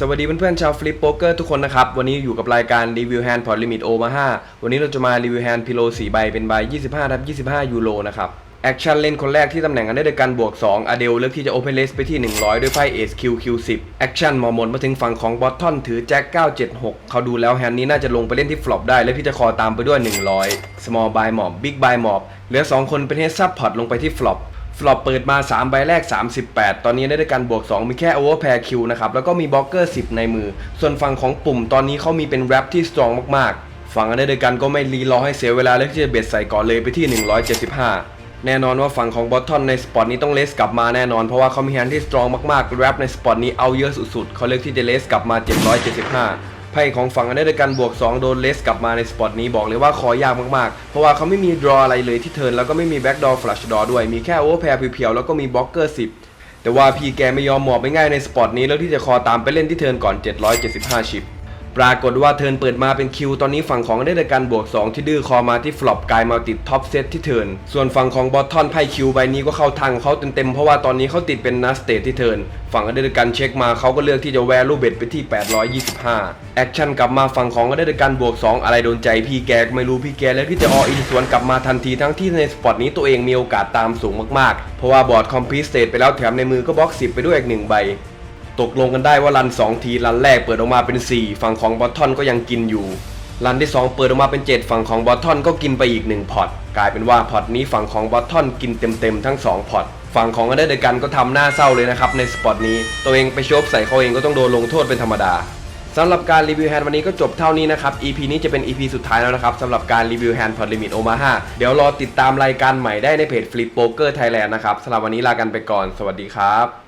สวัสดีเพื่อนๆชาวฟลิปโป๊กเกอร์ทุกคนนะครับ วันนี้อยู่กับรายการรีวิวแฮนด์พอร์ตลิมิตโอมา5วันนี้เราจะมารีวิวแฮนด์พิโล4ใบเป็นใบ 25ทับ25 ยูโรนะครับ แอคชั่นเล่นคนแรกที่ตำแหน่งอันเดอร์กันบวก 2 อเดลเลือกที่จะโอเพนเลสไปที่ 100 ด้วยไพ่เอสคิวคิว10แอคชั่นมอหมดมาถึงฝั่งของบอททอนถือแจ็ค976 เขาดูแล้วแฮนด์นี้น่าจะลงไปเล่นที่ฟลอปได้ แล้วที่จะคอตามไปด้วย 100 small buy mob big buy mob เหลือ 2 คนเป็นเฮดซับพอร์ตลงไปที่ฟลอป ฟลอปเปิดมา 3 ใบแรก 38 ตอนนี้ได้ด้วยกันบวก 2 มีแค่ Overpair Q นะครับ แล้วก็มีบล็อกเกอร์ 10 ในมือ ส่วนฝั่งของปุ่มตอนนี้เขามีเป็นแรปที่สตรองมากๆ ฝั่งอันได้ด้วยกันก็ไม่รีรอให้เสียเวลาเลยที่จะเบ็ดใส่ก่อนเลยไปที่ 175แน่นอนว่าฝั่งของบอททอนในสปอตนี้ต้องเลสกลับมาแน่นอนเพราะว่าเขามีแฮนด์ที่สตรองมากๆ แรปในสปอตนี้เอาเยอะสุดๆ เขาเลือกที่จะเลสกลับมา 775 ไพ่ของฝั่งอันเดอร์กันบวก 2 โดนเลสกลับมาในสปอตนี้บอกเลยว่าคอยากมากๆ เพราะว่าเขาไม่มีดรออะไรเลยที่เทิร์นแล้วก็ไม่มีแบ็กดอฟลัชดอด้วย มีแค่โอเวอร์แพร์เพียวๆแล้วก็มีบล็อกเกอร์สิบแต่ว่าพี่แกไม่ยอมหมอบไม่ง่ายในสปอตนี้แล้วที่จะคอตามไปเล่นที่เทิร์นก่อน 775 ชิป ปรากฏว่าเทิร์นเปิดมาเป็นคิว ตอนนี้ฝั่งของได้แต่การบวก 2 ที่ดื้อคอมาที่ฟลอปกลายมาติดท็อปเซตที่เทิร์นส่วนฝั่งของบอททอนไพ่คิวใบนี้ก็เข้าทางเขาเต็มๆ เพราะว่าตอนนี้เขาติดเป็นนัสเตทที่เทิร์นฝั่งได้แต่การเช็คมาเขาก็เลือกที่จะแวลูเบ็ดไปที่ 825 แอคชั่นกลับมาฝั่งของได้แต่การบวก 2 อะไรโดนใจพี่แกไม่รู้พี่แกแล้วที่จะออินสวนกลับมาทันทีทั้งที่ในสปอตนี้ตัวเองมีโอกาสตามสูงมากๆ เพราะว่าบอร์ดคอมพิวเตไปแล้วแถมในมือก็บล็อก10 ไปด้วยอีกหนึ่งใบ ตกลงกันได้ว่ารัน 2 ทีรันแรกเปิดออกมาเป็น 4 ฝั่งของบอททอนก็ยังกินอยู่รันที่ 2 เปิดออกมาเป็น 7 ฝั่งของบอททอนก็กินไปอีก 1 พอตกลายเป็นว่าพอตนี้ฝั่งของบอททอนกินเต็มๆทั้ง 2 พอตฝั่งของอันเดอร์เดกันก็ทำหน้าเศร้าเลยนะครับในสปอตนี้ ตัวเองไปโชบใส่เขาเองก็ต้องโดนลงโทษเป็นธรรมดาสำหรับการรีวิวแฮนด์วันนี้ก็จบเท่านี้นะครับ EP นี้จะเป็น EP สุดท้ายแล้วนะครับสำหรับการรีวิวแฮนด์พอร์ตลิมิตโอมา5เดี๋ยวรอติดตามรายการใหม่ได้ในเพจ Flip Poker Thailand นะครับสำหรับวันนี้ลากันไปก่อน สวัสดีครับ